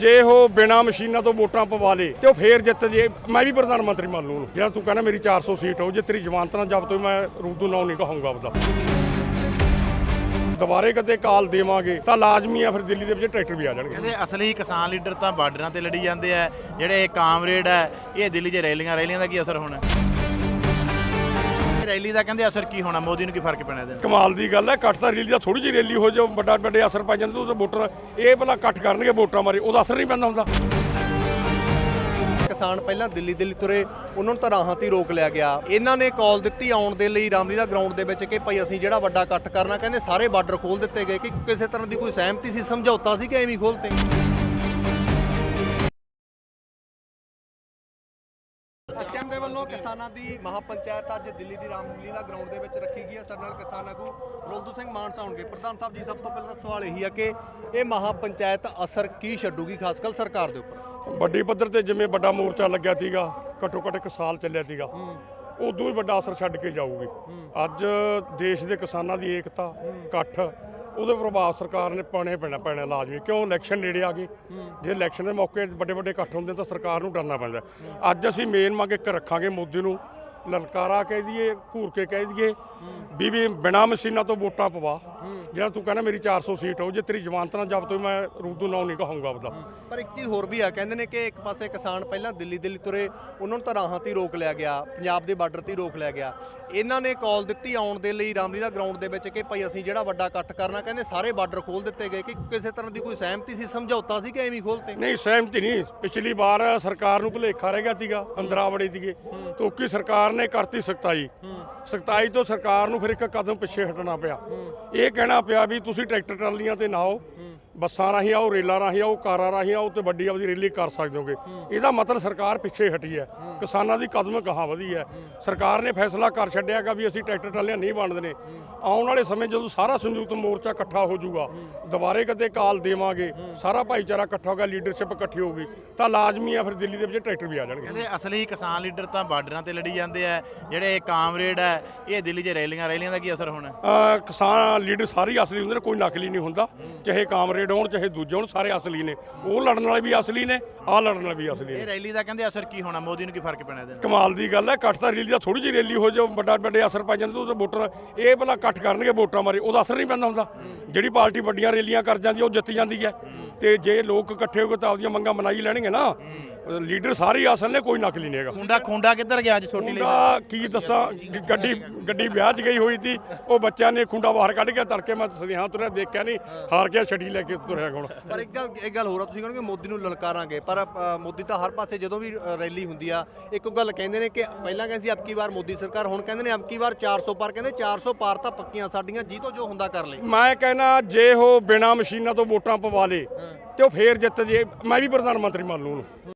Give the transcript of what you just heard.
ਜੇ ਉਹ ਬਿਨਾ ਮਸ਼ੀਨਾਂ ਤੋਂ ਵੋਟਾਂ ਪਵਾ ਲੇ ਤੇ ਉਹ ਫੇਰ ਜਿੱਤ ਜੇ, ਮੈਂ ਵੀ ਪ੍ਰਧਾਨ ਮੰਤਰੀ ਮੰਨ ਲੂ ਜਿਹੜਾ ਤੂੰ ਕਹਿੰਦਾ ਮੇਰੀ 400 ਸੀਟ ਹੋ ਜੇ ਤੇਰੀ ਜ਼ਮਾਨਤ ਨਾਲ ਜਬ ਤੋਂ ਮੈਂ ਰੂਦੂ ਨਾਉ ਨਹੀਂ ਕਹਾਂਗਾ ਆਪਦਾ। ਦੁਬਾਰੇ ਕਦੇ ਕਾਲ ਦੇਵਾਂਗੇ ਤਾਂ ਲਾਜ਼ਮੀ ਆ, ਫਿਰ ਦਿੱਲੀ ਦੇ ਵਿੱਚ ਟਰੈਕਟਰ ਵੀ ਆ ਜਾਣਗੇ। ਕਹਿੰਦੇ ਅਸਲੀ ਕਿਸਾਨ ਲੀਡਰ ਤਾਂ ਬਾਰਡਰਾਂ ਤੇ ਲੜੀ ਜਾਂਦੇ ਆ, ਜਿਹੜੇ ਕਾਮਰੇਡ ਹੈ ਇਹ ਦਿੱਲੀ 'ਚ ਰੈਲੀਆਂ ਰੈਲੀਆਂ ਦਾ ਕੀ ਅਸਰ ਹੋਣਾ? ਰੈਲੀ ਦਾ ਕਹਿੰਦੇ ਅਸਰ ਕੀ ਹੋਣਾ? ਮੋਦੀ ਨੂੰ ਕੀ ਫ਼ਰਕ ਪੈਣਾ ਇਹਦੇ ਨਾਲ? ਕਮਾਲ ਦੀ ਗੱਲ ਹੈ ਇਕੱਠ ਤਾਂ ਰੈਲੀ ਦਾ ਥੋੜੀ ਜਿਹੀ ਰੈਲੀ ਹੋ ਜਾ ਵੱਡਾ ਵੱਡੇ ਅਸਰ ਪੈ ਜਾਂਦੇ ਉਹ ਵੋਟਰ ਇਹ ਭਲਾ ਇਕੱਠ ਕਰਨਗੇ ਵੋਟਾਂ ਮਾਰੇ ਉਹਦਾ ਅਸਰ ਨਹੀਂ ਪੈਂਦਾ ਹੁੰਦਾ। ਕਿਸਾਨ ਪਹਿਲਾਂ ਦਿੱਲੀ ਦਿੱਲੀ ਤੁਰੇ ਉਹਨਾਂ ਨੂੰ ਤਾਂ ਰਾਹਾਂ ਤੇ ਰੋਕ ਲਿਆ ਗਿਆ। ਇਹਨਾਂ ਨੇ ਕਾਲ ਦਿੱਤੀ ਆਉਣ ਦੇ ਲਈ ਰਾਮਲੀਲਾ ਗਰਾਊਂਡ ਦੇ ਵਿੱਚ ਕਿ ਭਾਈ ਅਸੀਂ ਜਿਹੜਾ ਵੱਡਾ ਇਕੱਠ ਕਰਨਾ ਕਹਿੰਦੇ ਸਾਰੇ ਬਾਰਡਰ ਖੋਲ ਦਿੱਤੇ ਗਏ ਕਿ ਕਿਸੇ ਤਰ੍ਹਾਂ ਦੀ ਕੋਈ ਸਹਿਮਤੀ ਸੀ ਸਮਝੌਤਾ ਸੀ ਕਿ ਐਵੇਂ ਹੀ ਖੋਲਤੇ ਐਸਕੇਐਮ ਦੇ ਵੱਲੋਂ ਕਿਸਾਨਾਂ ਦੀ ਮਹਾਪੰਚਾਇਤ ਅੱਜ ਦਿੱਲੀ ਦੀ ਰਾਮਲੀਲਾ ਗਰਾਊਂਡ ਦੇ ਵਿੱਚ ਰੱਖੀ ਗਈ ਹੈ। ਸਾਡੇ ਨਾਲ ਕਿਸਾਨ ਆਗੂ ਰੋਲਦੂ ਸਿੰਘ ਮਾਨਸਾ ਹੋਣਗੇ ਪ੍ਰਧਾਨ ਸਾਹਿਬ ਜੀ ਸਭ ਤੋਂ ਪਹਿਲਾਂ ਸਵਾਲ ਇਹੀ ਹੈ ਕਿ ਇਹ ਮਹਾਪੰਚਾਇਤ ਅਸਰ ਕੀ ਛੱਡੂਗੀ ਖਾਸ ਕਰ ਸਰਕਾਰ ਦੇ ਉੱਪਰ? ਵੱਡੀ ਪੱਧਰ ਤੇ ਜਿਵੇਂ ਵੱਡਾ ਮੋਰਚਾ ਲੱਗਿਆ ਸੀਗਾ ਘੱਟੋ ਘੱਟ ਇੱਕ ਸਾਲ ਚੱਲਿਆ ਸੀਗਾ ਉਦੋਂ ਹੀ ਵੱਡਾ ਅਸਰ ਛੱਡ ਕੇ ਜਾਊਗੀ। ਅੱਜ ਦੇਸ਼ ਦੇ ਕਿਸਾਨਾਂ ਦੀ ਏਕਤਾ ਇਕੱਠ ਉਹਦੇ ਪ੍ਰਭਾਵ ਸਰਕਾਰ ਨੇ ਪਾਣੇ, ਪੈਣਾ ਪੈਣਾ ਲਾਜ਼ਮੀ ਕਿਉਂ ਇਲੈਕਸ਼ਨ ਨੇੜੇ ਆ ਗਏ ਜੇ ਇਲੈਕਸ਼ਨ ਦੇ ਮੌਕੇ ਵੱਡੇ ਵੱਡੇ ਇਕੱਠ ਹੁੰਦੇ ਤਾਂ ਸਰਕਾਰ ਨੂੰ ਡਰਨਾ ਪੈਂਦਾ। ਅੱਜ ਅਸੀਂ ਮੇਨ ਮੰਗ ਇੱਕ ਰੱਖਾਂਗੇ ਮੋਦੀ ਨੂੰ, ਲਲਕਾਰਾ ਕਹਿ ਦਈਏ, ਘੂਰ ਕੇ ਕਹਿ ਦਈਏ, ਵੀ ਵੀ ਬਿਨਾ ਮਸ਼ੀਨਾਂ ਤੋਂ ਵੋਟਾਂ ਪਵਾ। ਜਿਹੜਾ ਤੂੰ ਕਹਿੰਦਾ ਮੇਰੀ 400 ਸੀਟ ਹੋ ਜੇ ਤੇਰੀ ਜ਼ਮਾਨਤ ਨਾਲ ਜਬ ਤੋਂ ਮੈਂ ਰੂਦੂ ਨਾਉ ਨਹੀਂ ਕਹਾਂਗਾ ਆਪਦਾ। ਪਰ ਇੱਕ ਚੀਜ਼ ਹੋਰ ਵੀ ਆ ਕਹਿੰਦੇ ਨੇ ਕਿ ਇੱਕ ਪਾਸੇ ਕਿਸਾਨ ਪਹਿਲਾਂ ਦਿੱਲੀ ਦਿੱਲੀ ਤੁਰੇ ਉਹਨਾਂ ਨੂੰ ਤਾਂ ਰਾਹਾਂ ਤੇ ਰੋਕ ਲਿਆ ਗਿਆ ਪੰਜਾਬ ਦੇ ਬਾਰਡਰ ਤੇ ਰੋਕ ਲਿਆ ਗਿਆ। ਇਹਨਾਂ ਨੇ ਕਾਲ ਦਿੱਤੀ ਆਉਣ ਦੇ ਲਈ ਰਾਮਲੀਲਾ ਗਰਾਊਂਡ ਦੇ ਵਿੱਚ ਕਿ ਭਾਈ ਅਸੀਂ ਜਿਹੜਾ ਵੱਡਾ ਇਕੱਠ ਕਰਨਾ ਕਹਿੰਦੇ ਸਾਰੇ ਬਾਰਡਰ ਖੋਲ ਦਿੱਤੇ ਗਏ ਕਿ ਕਿਸੇ ਤਰ੍ਹਾਂ ਦੀ ਕੋਈ ਸਹਿਮਤੀ ਸੀ ਸਮਝੌਤਾ ਸੀ ਕਿ ਐਵੇਂ ਖੋਲਤੇ ਨਹੀਂ ਸਹਿਮਤੀ ਨਹੀਂ। ਪਿਛਲੀ ਵਾਰ ਸਰਕਾਰ ਨੂੰ ਭੁਲੇਖਾ ਰਹਿ ਗਿਆ ਸੀਗਾ ਅੰਦਰਾ ਵੜੇ ਸੀਗੇ। ਤੋਕੀ ਸਰਕਾਰ ਨੇ ਕਰਤੀ ਸਖਤਾਈ। ਸਖਤਾਈ ਤੋਂ ਸਰਕਾਰ ਨੂੰ ਫਿਰ ਇੱਕ ਕਦਮ ਪਿੱਛੇ ਹਟਣਾ ਪਿਆ। ਇਹ ਕਹਿਣਾ ਪਿਆ ਵੀ ਤੁਸੀਂ ਟਰੈਕਟਰ ਟਰਾਲੀਆਂ ਤੇ ਨਾ ਆਓ ਬੱਸਾਂ ਰਾਹੀਂ ਆਓ ਰੇਲਾਂ ਰਾਹੀਂ ਆਓ ਕਾਰਾਂ ਰਾਹੀਂ ਆਓ ਤੇ ਵੱਡੀ ਆਪਦੀ ਰੈਲੀ ਕਰ ਸਕਦੇ ਹੋਗੇ। ਇਹਦਾ ਮਤਲਬ ਸਰਕਾਰ ਪਿੱਛੇ ਹਟੀ ਹੈ। ਕਿਸਾਨਾਂ ਦੀ ਕਦਮ ਕਹਾਂ ਵਧੀ ਹੈ। ਸਰਕਾਰ ਨੇ ਫੈਸਲਾ ਕਰ ਛੱਡਿਆਗਾ ਵੀ ਅਸੀਂ ਟਰੈਕਟਰ ਟਰਾਲੀਆਂ ਨਹੀਂ ਵੰਡਦੇ ਨੇ। ਆਉਣ ਵਾਲੇ ਸਮੇਂ ਜਦੋਂ ਸਾਰਾ ਸੰਯੁਕਤ ਮੋਰਚਾ ਇਕੱਠਾ ਹੋ ਜਾਊਗਾ ਦੁਬਾਰੇ ਕਦੇ ਕਾਲ ਦੇਵਾਂਗੇ ਸਾਰਾ ਭਾਈਚਾਰਾ ਇਕੱਠਾ ਹੋਗਾ ਲੀਡਰਸ਼ਿਪ ਇਕੱਠੀ ਹੋਊਗੀ ਤਾਂ ਲਾਜ਼ਮੀ ਆ ਫਿਰ ਦਿੱਲੀ ਦੇ ਵਿੱਚ ਟਰੈਕਟਰ ਵੀ ਆ ਜਾਣਗੇ। ਕਹਿੰਦੇ ਅਸਲੀ ਕਿਸਾਨ ਲੀਡਰ ਤਾਂ ਬਾਰਡਰਾਂ ਤੇ ਲੜੀ ਜਾਂਦੇ ਆ ਜਿਹੜੇ ਕਾਮਰੇਡ ਹੈ ਇਹ ਦਿੱਲੀ 'ਚ ਰੈਲੀਆਂ ਰੈਲੀਆਂ ਦਾ ਕੀ ਅਸਰ ਹੋਣਾ? ਕਿਸਾਨ ਲੀਡਰ ਸਾਰੇ ਅਸਲੀ ਹੁੰਦੇ ਨੇ ਕੋਈ ਨਕਲੀ ਨਹੀਂ ਹੁੰਦਾ ਚਾਹੇ ਕਾਮਰੇਡ ਹੋਣ ਚਾਹੇ ਦੂਜੇ ਹੋਣ ਸਾਰੇ ਅਸਲੀ ਨੇ। ਉਹ ਲੜਨ ਵਾਲੇ ਵੀ ਅਸਲੀ ਨੇ ਆਹ ਲੜਨ ਵਾਲੇ ਵੀ ਅਸਲੀ ਇਹ ਨੇ ਰੈਲੀ ਦਾ ਕਹਿੰਦੇ ਅਸਰ ਕੀ ਹੋਣਾ? ਮੋਦੀ ਨੂੰ ਕੀ ਫ਼ਰਕ ਪੈਣਾ ਇਹਦੇ ਨਾਲ? ਕਮਾਲ ਦੀ ਗੱਲ ਹੈ ਇਕੱਠ ਤਾਂ ਰੈਲੀ ਦਾ ਥੋੜੀ ਜਿਹੀ ਰੈਲੀ ਹੋ ਜਾ ਵੱਡਾ ਵੱਡੇ ਅਸਰ ਪੈ ਜਾਂਦੇ ਉਹ ਵੋਟਰ ਇਹ ਭਲਾ ਇਕੱਠ ਕਰਨਗੇ ਵੋਟਾਂ ਮਾਰੇ ਉਹਦਾ ਅਸਰ ਨਹੀਂ ਪੈਂਦਾ ਹੁੰਦਾ। ਜਿਹੜੀ ਪਾਰਟੀ ਵੱਡੀਆਂ ਰੈਲੀਆਂ ਕਰ ਜਾਂਦੀ ਹੈ, ਉਹ ਜਿੱਤ ਜਾਂਦੀ ਹੈ। ਤੇ ਜੇ ਲੋਕ ਇਕੱਠੇ ਹੋ ਕੇ ਤਾਂ ਆਪਦੀਆਂ ਮੰਗਾਂ ਮਨਾਈ ਲੈਣਗੇ ਨਾ ਲੀਡਰ ਸਾਰੇ ਹੀ ਅਸਲ ਨੇ ਕੋਈ ਨਕਲੀ ਨਹੀਂ ਹੈਗਾ ਖੁੰਡਾ ਖੁੰਡਾ ਕਿੱਧਰ ਗਿਆ ਅੱਜ ਛੋਟੀ ਲਈ ਖੁੰਡਾ ਕੀ ਦੱਸਾਂ ਗ- ਗੱਡੀ ਗੱਡੀ ਵਿਆਹ 'ਚ ਗਈ ਹੋਈ ਸੀ ਉਹ ਬੱਚਿਆਂ ਨੇ ਖੁੰਡਾ ਬਾਹਰ ਕੱਢ ਕੇ ਤੜਕੇ ਮੈਂ ਸਦਿਆਂ ਤੁਰਿਆ ਦੇਖਿਆ ਨਹੀਂ ਹਾਰ ਕੇ ਛੜੀ ਲੈ ਕੇ ਤੁਰਿਆ ਹੁਣ। ਪਰ ਇੱਕ ਗੱਲ ਇੱਕ ਗੱਲ ਹੋਰ ਆ ਤੁਸੀਂ ਕਹਿੰਦੇ ਮੋਦੀ ਨੂੰ ਲਲਕਾਰਾਂਗੇ ਪਰ ਅ, ਮੋਦੀ ਤਾਂ ਹਰ ਪਾਸੇ ਜਦੋਂ ਵੀ ਅ, ਰੈਲੀ ਹੁੰਦੀ ਆ ਇੱਕ ਗੱਲ ਕਹਿੰਦੇ ਨੇ ਕਿ ਪਹਿਲਾਂ ਕਹਿੰਦੇ ਸੀ ਅਬਕੀ ਵਾਰ ਮੋਦੀ ਸਰਕਾਰ ਹੁਣ ਕਹਿੰਦੇ ਨੇ ਅਬਕੀ ਵਾਰ 400 ਪਾਰ ਕਹਿੰਦੇ 400 ਪਾਰ ਤਾਂ ਪੱਕੀਆਂ ਸਾਡੀਆਂ ਜੀ ਤੋਂ ਜੋ ਹੁੰਦਾ ਕਰ ਲੈ ਮੈਂ ਕਹਿੰਦਾ ਜੇ ਉਹ ਬਿਨਾ ਮਸ਼ੀਨਾਂ ਤੋਂ ਵੋਟਾਂ ਪਵਾ ਲੇ ਤੇ ਉਹ ਫੇਰ ਜਿੱਤ ਜੇ ਮੈਂ ਵੀ ਪ੍ਰਧਾਨ ਮੰਤਰੀ ਮੰਨ ਲੂ ਉਹਨੂੰ।